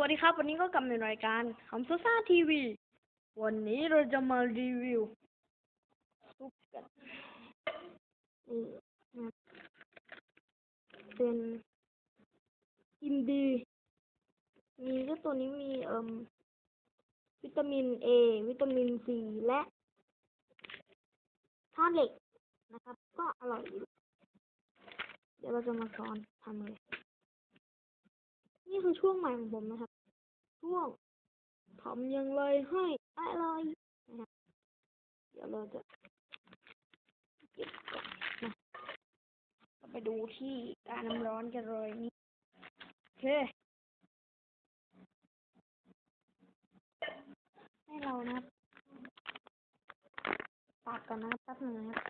วัสดีครับ วันนี้ก็กลับในรายการคำซูซ่าทีวี วันนี้เราจะมารีวิวซุปกันนี่เป็นกินดี มีก็ตัวนี้มีเอ่มวิตามินเอวิตามินซีและธาตุเหล็กนะครับ ก็อร่อยอยู่เดี๋ยวเราจะมาสอนทำเลย นี่คือช่วงใหม่ของผมนะครับ ช่วงทำอย่างไรให้อร่อยนะครับเดี๋ยวเราจะเก็บก่อนนะเราไปดูที่การน้ำร้อนกันเลยนี่โอเคให้เรานะครับตัดก่อนนะครับแป๊บนึงนะครับ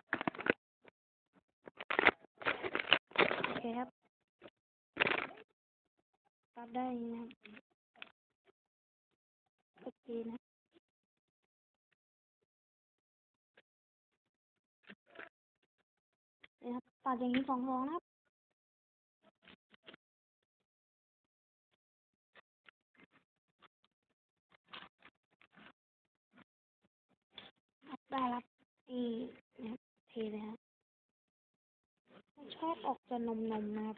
โอเคครับ ตัดได้นะครับโอเคนะนี่ครับตัดอย่างนี้สองฟองนะครับได้รับนี่นะครับเทเลยครับชอบออกจะนมนมนะครับ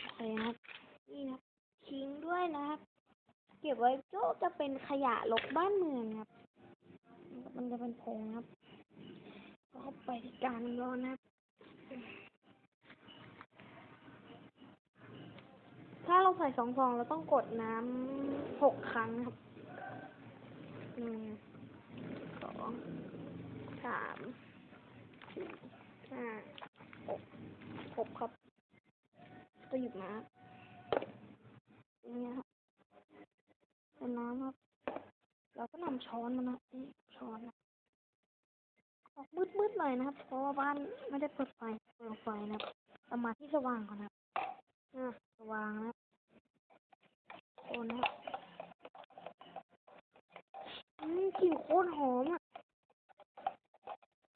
โอเคครับ นี่นะครับทิ้งด้วยนะครับ เก็บไว้ก็จะเป็นขยะลกบ้านเมืองครับ มันจะเป็นผงครับก็เข้าไปที่กลางร้อนนะครับ ถ้าเราใส่สองฟองเราต้องกดน้ำหกครั้งครับหนึ่งสองสามสี่ห้าหกหกครับ ก็หยิบมาครับ นี่ครับเป็นน้ำครับ เราก็นำช้อนมานะช้อนนะออกมืดๆหน่อยนะครับ เพราะว่าบ้านไม่ได้เปิดไฟเปิดไฟนะครับเรามาที่สว่างก่อนนะอะสว่างนะครับคนนะครับอืมกลิ่นโคตรหอมอะ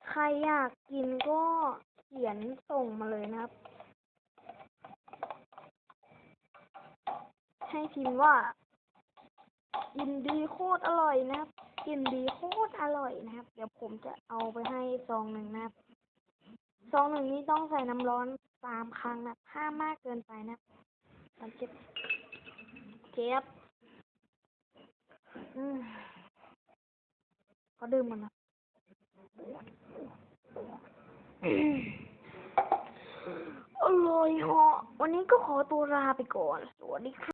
ใครอยากกินก็เขียนส่งมาเลยนะครับ ให้พิมพ์ว่ากินดีโคตรอร่อยนะครับกินดีโคตรอร่อยนะครับ เดี๋ยวผมจะเอาไปให้ซองหนึ่งนะครับซองหนึ่งนี้ต้องใส่น้ำร้อนสามครั้งนะห้ามมากเกินไปนะครับสามสิบเคครับอืมก็ดื่มมันนะอร่อยเหาะวันนี้ก็ขอตัวลาไปก่อน สวัสดีครับ